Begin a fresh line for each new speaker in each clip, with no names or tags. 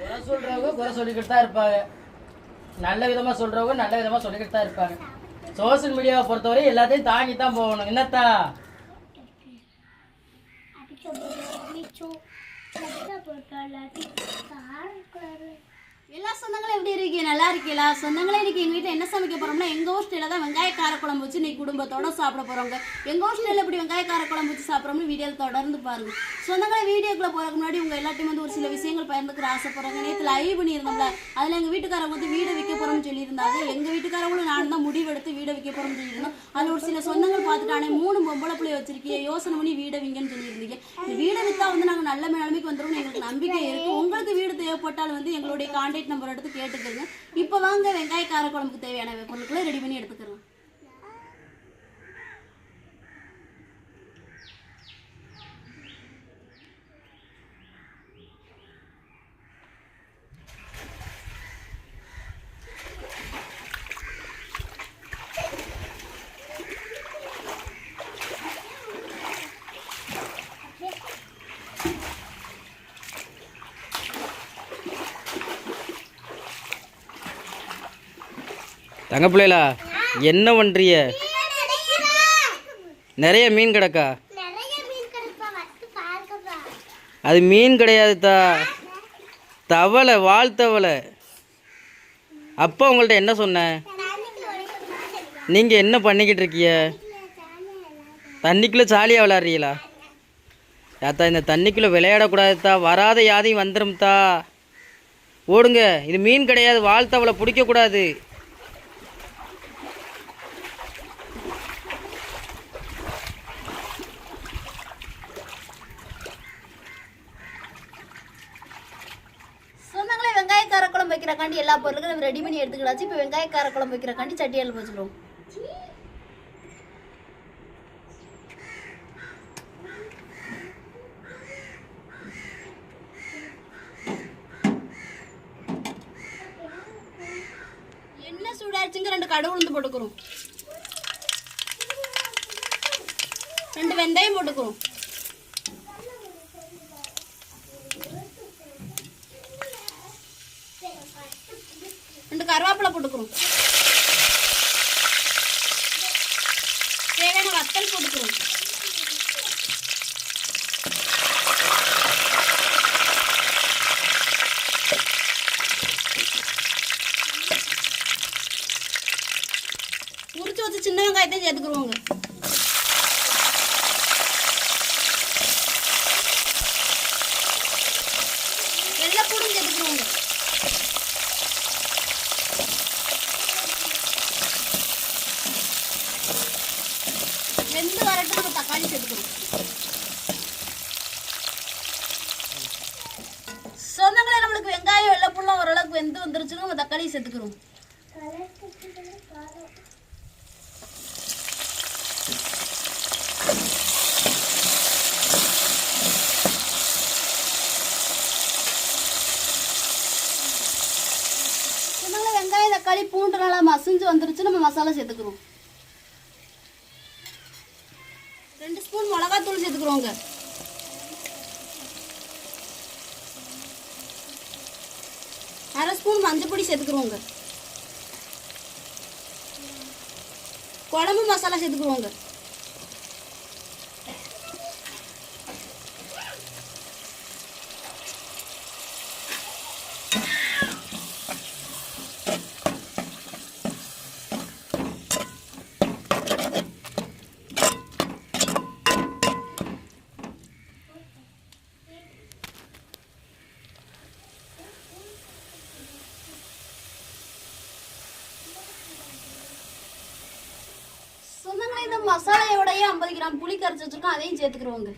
குறை சொல்றவங்க குறை சொல்லிக்கிட்டு தான் இருப்பாங்க நல்ல விதமா சொல்றவங்க நல்ல விதமா சொல்லிக்கிட்டு தான் இருப்பாங்க சோசியல் மீடியாவை பொறுத்தவரை எல்லாத்தையும் தாங்கி தான் போகணும் என்னத்தா
Thank
எல்லா சொந்தங்களும் எப்படி இருக்கீங்க நல்லா இருக்கீங்களா சொந்தங்களே இன்றைக்கி எங்கள் வீட்டில் என்ன சமைக்க போகிறோம்னா எங்கள் ஹோஸ்டலில் தான் வெங்காய காரக்குழம்பு வச்சு நீ குடும்பத்தோட சாப்பிட போகிறவங்க எங்கள் ஹோஸ்டலில் எப்படி வெங்காய காரக்குழம்பு வச்சு சாப்பிட்றோம்னு வீடியோ தொடர்ந்து பாருங்கள் சொந்தங்களை வீடியோக்குள்ள போகிறதுக்கு முன்னாடி உங்கள் எல்லாத்தையும் வந்து ஒரு சில விஷயங்கள் பயந்துக்கிற ஆசைப்படுறாங்க நேற்று லைவ் பண்ணியிருந்தோம்ல அதில் எங்கள் வீட்டுக்காரங்க வந்து வீடு விற்க போகிறோம்னு சொல்லியிருந்தாங்க எங்கள் வீட்டுக்காரங்களும் நான் தான் முடிவெடுத்து வீடை விற்க போகிறோம்னு சொல்லியிருந்தோம் அதில் ஒரு சில சொந்தங்கள் பார்த்துட்டானே மூணு பொம்பளை பிள்ளைய வச்சிருக்கீங்க யோசனை பண்ணி வீடை விங்கன்னு சொல்லியிருந்தீங்க இந்த வீடை விற்றா வந்து நாங்கள் நல்ல நிலைமைக்கு வந்துடும் எங்களுக்கு நம்பிக்கை இருக்குது உங்களுக்கு வீடு தேவைப்பட்டால் வந்து எங்களுடைய கான்டாக்ட் கான்டாக்ட் நம்பர் எடுத்து கேட்டுக்கோங்க இப்போ வாங்க வெங்காய காரக்குழம்புக்கு தேவையான பொருட்களை ரெடி பண்ணி எடுத்துக்கிறேன்
தங்க பிள்ளைகளா என்ன பண்றிய நிறைய மீன் கிடக்கா அது மீன் கிடையாது தா தவளை வாழ்த்தவளை தவளை அப்போ உங்கள்கிட்ட என்ன சொன்னேன் நீங்கள் என்ன பண்ணிக்கிட்டு இருக்கிய தண்ணிக்குள்ளே சாலியாக விளாட்றீங்களா யாத்தா இந்த தண்ணிக்குள்ளே விளையாடக்கூடாதுத்தா வராத யாதையும் வந்துடும்த்தா ஓடுங்க இது மீன் கிடையாது வாழ்த்தவளை பிடிக்கக்கூடாது
வைக்கிறக்காண்டி எல்லா பொருளுக்கும் நம்ம ரெடி பண்ணி எடுத்துக்கலாச்சு இப்போ வெங்காய கார குழம்பு வைக்கிறக்காண்டி சட்டியால் வச்சுக்கிறோம் என்ன சூடாச்சுங்க ரெண்டு கடை உளுந்து போட்டுக்கிறோம் ரெண்டு வெந்தயம் போட்டுக்கிறோம் കൊടുക്കണം தேவையான வத்தல் போட்டுக்கிறோம் உரிச்சு வச்சு சின்ன வெங்காயத்தை சேர்த்துக்குருவோங்க சொந்தங்களே நம்மளுக்கு வெங்காயம் வெள்ளைப்புள்ளம் ஓரளவுக்கு வெந்து வந்துருச்சுன்னு நம்ம தக்காளி சேர்த்துக்கிறோம் வெங்காயம் தக்காளி பூண்டு நல்லா மசிஞ்சு வந்துருச்சு நம்ம மசாலா சேர்த்துக்கிறோம் ரெண்டு ஸ்பூன் மிளகாத்தூள் சேர்த்துக்கிறோங்க அரை ஸ்பூன் மஞ்சப்பொடி சேர்த்துக்குருவோங்க குழம்பு மசாலா சேர்த்துக்குருவோங்க மசாலையோடய ஐம்பது கிராம் புளி கரைச்சி வச்சுருக்கோம் அதையும் சேர்த்துக்கிறோங்க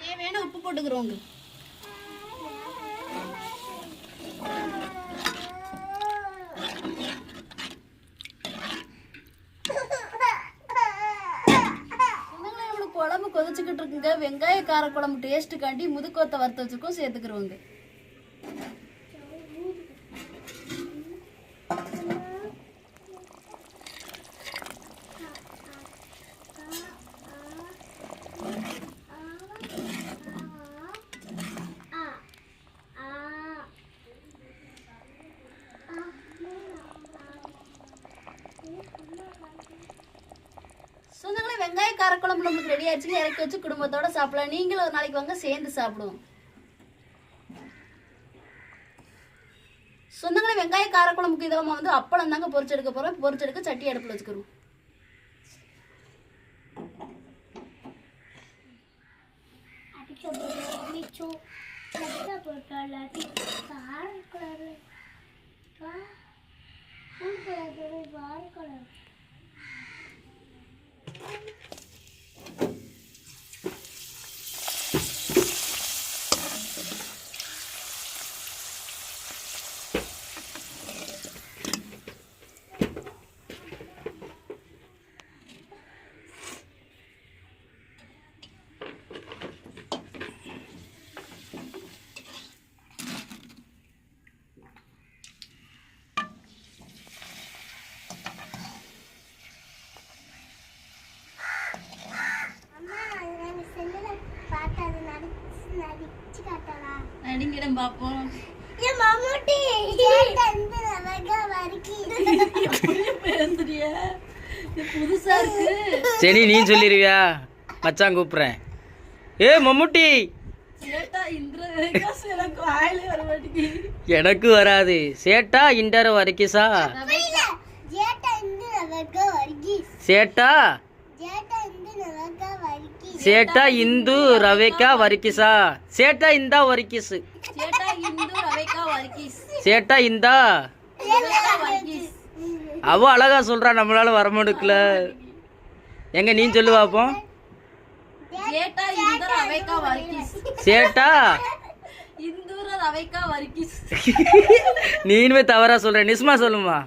தேவையான உப்பு போட்டுக்கிறோங்க கொதிச்சுக்கிட்டு இருக்குங்க வெங்காய கார குழம்பு டேஸ்ட்டுக்காண்டி முதுக்கோத்தை வறுத்து வச்சுக்கும் சேர்த்துக்கிறோங்க வெங்காய காரக்குழம்பு நம்மளுக்கு ரெடி ஆச்சுன்னு இறக்கி வச்சு குடும்பத்தோட சாப்பிடலாம் நீங்களும் ஒரு நாளைக்கு வாங்க சேர்ந்து சாப்பிடுவோம் சொந்தங்களே வெங்காய காரக்குழம்புக்கு இதில் வந்து அப்பளம் தாங்க பொரிச்செடுக்க போகிறோம் பொரிச்செடுக்க சட்டி அடுப்பில் வச்சுக்கிறோம் Thank you.
சரி நீ ஏ மம்முட்டி எனக்கு வராது சேட்டா இண்டர் வரைக்கும் சா சேட்டா சேட்டா இந்து ரவேகா வரிக்கிஸா சேட்டா இந்தா வரிக்கிஸ் சேட்டா இந்தா அவ அழகா சொல்றா நம்மளால வர முடியல எங்க நீ சொல்லு பாப்போம் சேட்டா நீனுமே தவறா சொல்ற நிஸ்மா சொல்லுமா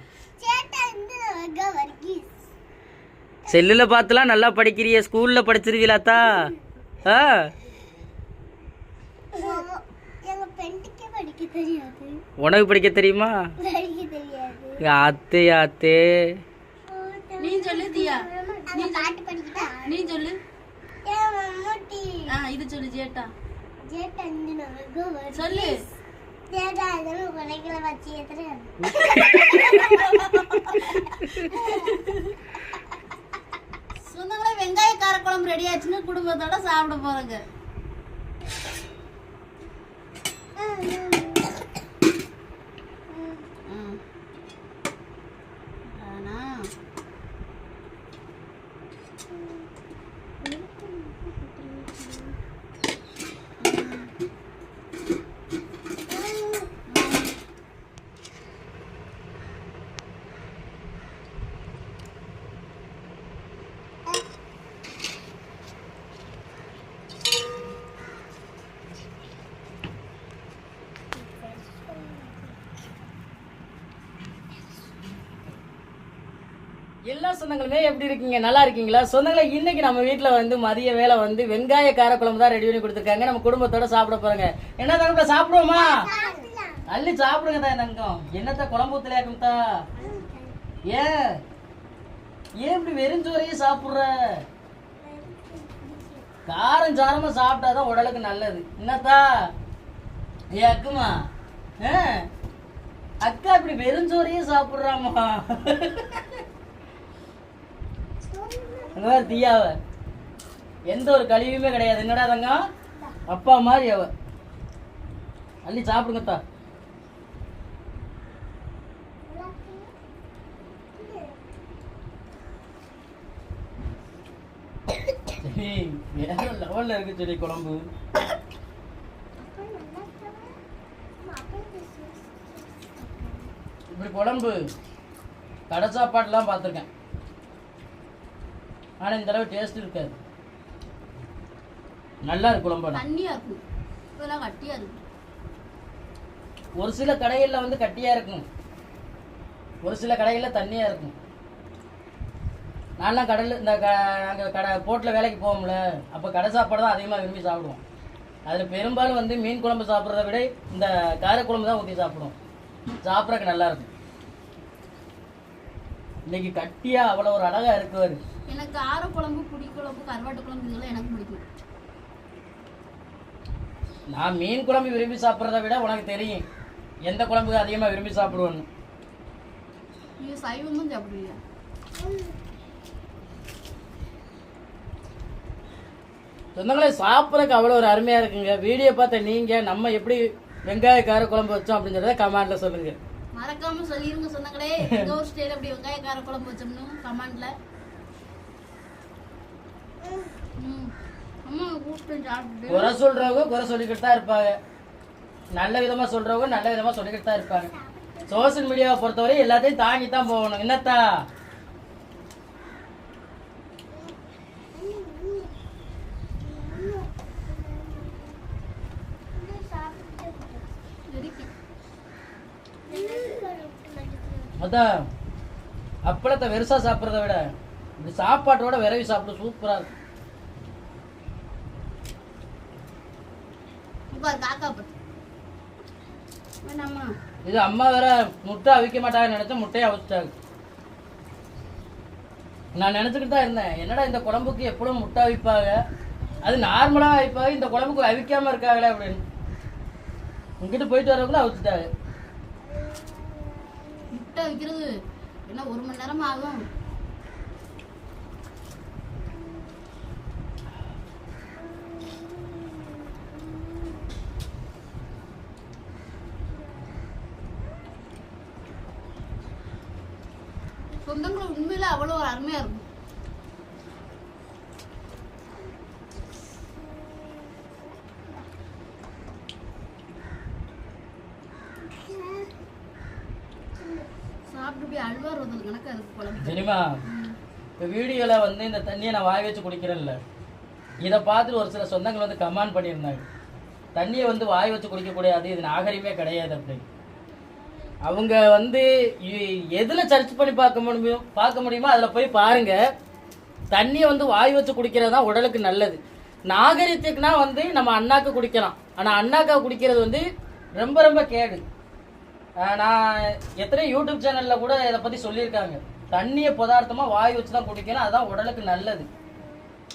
செல்லுல பார்த்துலாம் நல்லா படிக்கிறிய ஸ்கூல்ல படிச்சிருவீலாத்தா ஆ உனக்கு படிக்க தெரியுமா அத்தே அத்தே
நீ சொல்லு தியா நீ சொல்லு இது சொல்லு ஜேட்டா சொல்லு
வெங்காய காரக்குழம்பு ரெடி ஆச்சுன்னு குடும்பத்தோட சாப்பிட போறேங்க எல்லா சொந்தங்களுமே எப்படி இருக்கீங்க நல்லா இருக்கீங்களா சொந்தங்களை இன்னைக்கு நம்ம வீட்டில் வந்து மதிய வேலை வந்து வெங்காய கார தான் ரெடி பண்ணி கொடுத்துருக்காங்க நம்ம குடும்பத்தோட சாப்பிட போறோங்க என்ன தங்கப்பா சாப்பிடுவோமா அள்ளி சாப்பிடுங்க தான் தங்கம் என்னத்த குழம்பு ஊத்தலையாக்கும் ஏன் ஏன் இப்படி வெறிஞ்சோரையே சாப்பிடுற காரம் சாரமா சாப்பிட்டாதான் உடலுக்கு நல்லது என்னத்தா ஏ அக்குமா அக்கா இப்படி வெறுஞ்சோரையே சாப்பிடுறாமா அந்த மாதிரி தீயாவ எந்த ஒரு கழிவுமே கிடையாது என்னடா தங்கம் அப்பா மாதிரி அவ அள்ளி சாப்பிடுங்கத்தா வேற லெவல்ல இருக்கு செடி குழம்பு இப்படி குழம்பு கடை சாப்பாடுலாம் பார்த்துருக்கேன் ஆனால் இந்த தடவை டேஸ்ட் இருக்காது நல்லா இருக்கும் ரொம்ப
தண்ணியாக இருக்கும் கட்டியாக இருக்கும்
ஒரு சில கடைகளில் வந்து கட்டியாக இருக்கும் ஒரு சில கடைகளில் தண்ணியாக இருக்கும் நான்லாம் கடல் இந்த க நாங்கள் கடை போட்டில் வேலைக்கு போவோம்ல அப்போ கடை சாப்பாடு தான் அதிகமாக விரும்பி சாப்பிடுவோம் அதில் பெரும்பாலும் வந்து மீன் குழம்பு சாப்பிட்றத விட இந்த காரக்குழம்பு தான் ஊற்றி சாப்பிடுவோம் சாப்பிட்றதுக்கு நல்லாயிருக்கும் இன்றைக்கி கட்டியாக அவ்வளோ ஒரு அழகாக இருக்குவார்
எனக்கு கார குழம்பு ஆரக்குழம்பு குழம்பு கருவாட்டு குழம்பு இதெல்லாம் எனக்கு பிடிக்கும்
நான் மீன் குழம்பு விரும்பி சாப்பிட்றத விட உனக்கு தெரியும் எந்த குழம்பு அதிகமாக விரும்பி சாப்பிடுவோன்னு
நீ சைவம் தான் சாப்பிடுவீங்க
சொந்தங்களே சாப்பிட்றதுக்கு அவ்வளோ ஒரு அருமையாக இருக்குங்க வீடியோ பார்த்த நீங்கள் நம்ம எப்படி வெங்காய கார குழம்பு வச்சோம் அப்படிங்கிறத கமெண்ட்டில் சொல்லுங்கள்
மறக்காமல் சொல்லிடுங்க சொந்தங்களே எங்கள் ஒரு ஸ்டைல் அப்படி வெங்காய கார குழம்பு வச்சோம்னு கமெண்ட்டில்
குறை சொல்றவங்க குறை சொல்லிக்கிட்டு தான் இருப்பாங்க நல்ல விதமா சொல்றவங்க நல்ல விதமா சொல்லிக்கிட்டு தான் இருப்பாங்க சோசியல் மீடியாவை பொறுத்தவரை எல்லாத்தையும் தாங்கி தான் போகணும் என்னத்தா
அதான் அப்பளத்தை வெறுசா சாப்பிடுறத விட இந்த சாப்பாட்டோட விரவி சாப்பிட சூப்பரா இருக்கும் இது அம்மா வேற முட்டை அவிக்க மாட்டாங்க நினைச்சா முட்டையை அவிச்சிட்டாங்க நான் நினைச்சுக்கிட்டு தான் இருந்தேன் என்னடா இந்த குழம்புக்கு எப்பளும் முட்டை அவிப்பாங்க அது நார்மலா அவிப்பாங்க இந்த குழம்புக்கு அவிக்காம இருக்காங்களே அப்படின்னு இங்கிட்டு போயிட்டு வரவங்களும் அவிச்சுட்டாங்க
முட்டை அவிக்கிறது என்ன ஒரு மணி நேரம் ஆகும் சொந்தங்களும் உண்மையில அவ்வளவு அருமையா இருக்கும்
இப்போ வீடியோவில் வந்து இந்த தண்ணியை நான் வாய் வச்சு இதை பார்த்துட்டு ஒரு சில சொந்தங்கள் வந்து கமெண்ட் பண்ணியிருந்தாங்க தண்ணியை வந்து வாய் வச்சு குடிக்கக்கூடாது இது நாகரிகமே கிடையாது அப்படின்னு அவங்க வந்து எதில் சர்ச் பண்ணி பார்க்க முடியும் பார்க்க முடியுமோ அதில் போய் பாருங்கள் தண்ணியை வந்து வாய் வச்சு குடிக்கிறது தான் உடலுக்கு நல்லது நாகரீகத்துக்குனா வந்து நம்ம அண்ணாக்கு குடிக்கலாம் ஆனால் அண்ணாக்கா குடிக்கிறது வந்து ரொம்ப ரொம்ப கேடு நான் எத்தனை யூடியூப் சேனலில் கூட இதை பற்றி சொல்லியிருக்காங்க தண்ணியை பதார்த்தமாக வாய் வச்சு தான் குடிக்கணும் அதுதான் உடலுக்கு நல்லது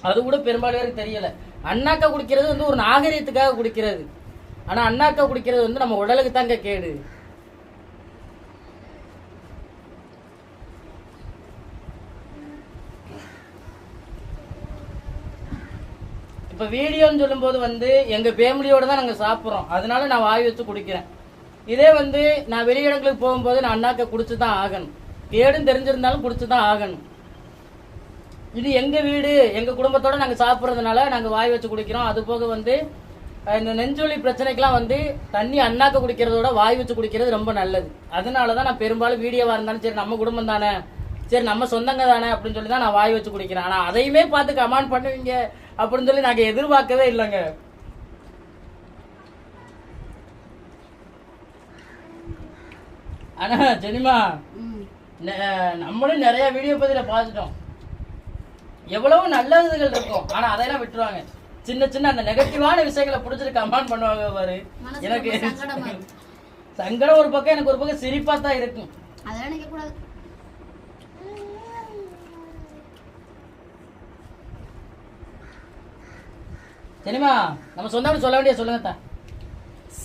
அது கூட பெரும்பாலும் தெரியலை அண்ணாக்கா குடிக்கிறது வந்து ஒரு நாகரீகத்துக்காக குடிக்கிறது ஆனால் அண்ணாக்கா குடிக்கிறது வந்து நம்ம உடலுக்கு தாங்க கேடு இப்போ வீடியோன்னு சொல்லும்போது வந்து எங்கள் ஃபேமிலியோடு தான் நாங்கள் சாப்பிட்றோம் அதனால நான் வாய் வச்சு குடிக்கிறேன் இதே வந்து நான் வெளியிடங்களுக்கு போகும்போது நான் அண்ணாக்க குடிச்சுதான் தான் ஆகணும் கேடும் தெரிஞ்சிருந்தாலும் குடிச்சுதான் தான் ஆகணும் இது எங்கள் வீடு எங்கள் குடும்பத்தோடு நாங்கள் சாப்பிட்றதுனால நாங்கள் வாய் வச்சு குடிக்கிறோம் அது போக வந்து இந்த நெஞ்சொலி பிரச்சனைக்கெலாம் வந்து தண்ணி அண்ணாக்க குடிக்கிறதோட வாய் வச்சு குடிக்கிறது ரொம்ப நல்லது அதனால தான் நான் பெரும்பாலும் வீடியோவாக இருந்தாலும் சரி நம்ம குடும்பம் தானே சரி நம்ம சொந்தங்க தானே அப்படின்னு சொல்லி தான் நான் வாய் வச்சு குடிக்கிறேன் ஆனால் அதையுமே பார்த்து கமெண்ட் பண்ணுவீங்க அப்படின்னு சொல்லி நாங்கள் எதிர்பார்க்கவே இல்லைங்க ஆனா ஜெனிமா நம்மளும் நிறைய வீடியோ பதில பார்த்துட்டோம் எவ்வளவு நல்லதுகள் இருக்கும் ஆனா அதையெல்லாம் விட்டுருவாங்க சின்ன சின்ன அந்த நெகட்டிவான விஷயங்களை பிடிச்சிட்டு கமெண்ட் பண்ணுவாங்க பாரு எனக்கு சங்கடம் ஒரு பக்கம் எனக்கு ஒரு பக்கம் சிரிப்பா தான் இருக்கும்
அதெல்லாம் நினைக்க கூடாது
சரிம்மா நம்ம சொந்தம் சொல்ல வேண்டிய சொல்லுங்க தான்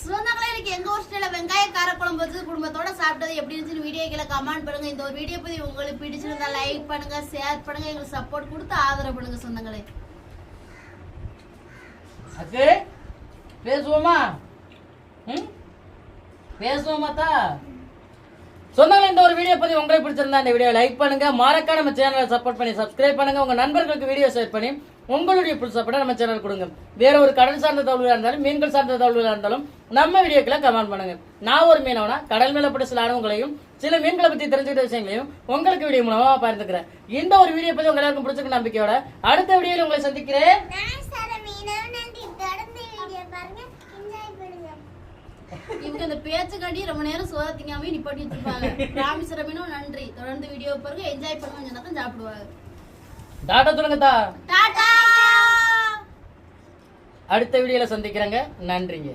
சொந்தங்களே எனக்கு எங்க ஹோஸ்டல்ல வெங்காய காரக்குழம்பு வச்சு குடும்பத்தோட சாப்பிட்டது எப்படி இருந்துச்சுன்னு வீடியோ கீழே கமெண்ட் பண்ணுங்க இந்த ஒரு வீடியோ பற்றி உங்களுக்கு பிடிச்சிருந்தா லைக் பண்ணுங்க ஷேர் பண்ணுங்க எங்களுக்கு சப்போர்ட் கொடுத்து ஆதரவு பண்ணுங்க சொந்தங்களே
அது பேசுவோமா ம் பேசுவோமாத்தா சொந்தங்கள் இந்த ஒரு வீடியோ பற்றி உங்களுக்கு பிடிச்சிருந்தா இந்த வீடியோ லைக் பண்ணுங்க மறக்காம நம்ம சேனலை சப்போர்ட் பண்ணி சப்ஸ்கிரைப் பண்ணுங்க உங்க நண்பர்களுக்கு வீடியோ ஷேர் பண்ணி உங்களுடைய புதுசாப்பட நம்ம சேனல் கொடுங்க வேற ஒரு கடல் சார்ந்த தகவல்களாக இருந்தாலும் மீன்கள் சார்ந்த தகவல்களாக இருந்தாலும் நம்ம வீடியோக்களை கமெண்ட் பண்ணுங்க நான் ஒரு மீனவனா கடல் மேல பட்ட சில அனுபவங்களையும் சில மீன்களை பத்தி தெரிஞ்சுக்கிட்ட விஷயங்களையும் உங்களுக்கு வீடியோ மூலமா பயந்துக்கிறேன் இந்த ஒரு வீடியோ பத்தி உங்க எல்லாருக்கும் பிடிச்சிருக்க நம்பிக்கையோட அடுத்த வீடியோவில் உங்களை சந்திக்கிறேன்
இவங்க இந்த பேச்சுக்காண்டி ரொம்ப நேரம் சுவாதிக்காமே நிப்பாட்டி வச்சிருப்பாங்க நன்றி தொடர்ந்து வீடியோ பாருங்க என்ஜாய் பண்ணுவோம் சொன்னா சாப்பிடுவாங்க
டாட்டா சொல்லுங்கத்தா அடுத்த வீடியோல சந்திக்கிறேங்க நன்றிங்க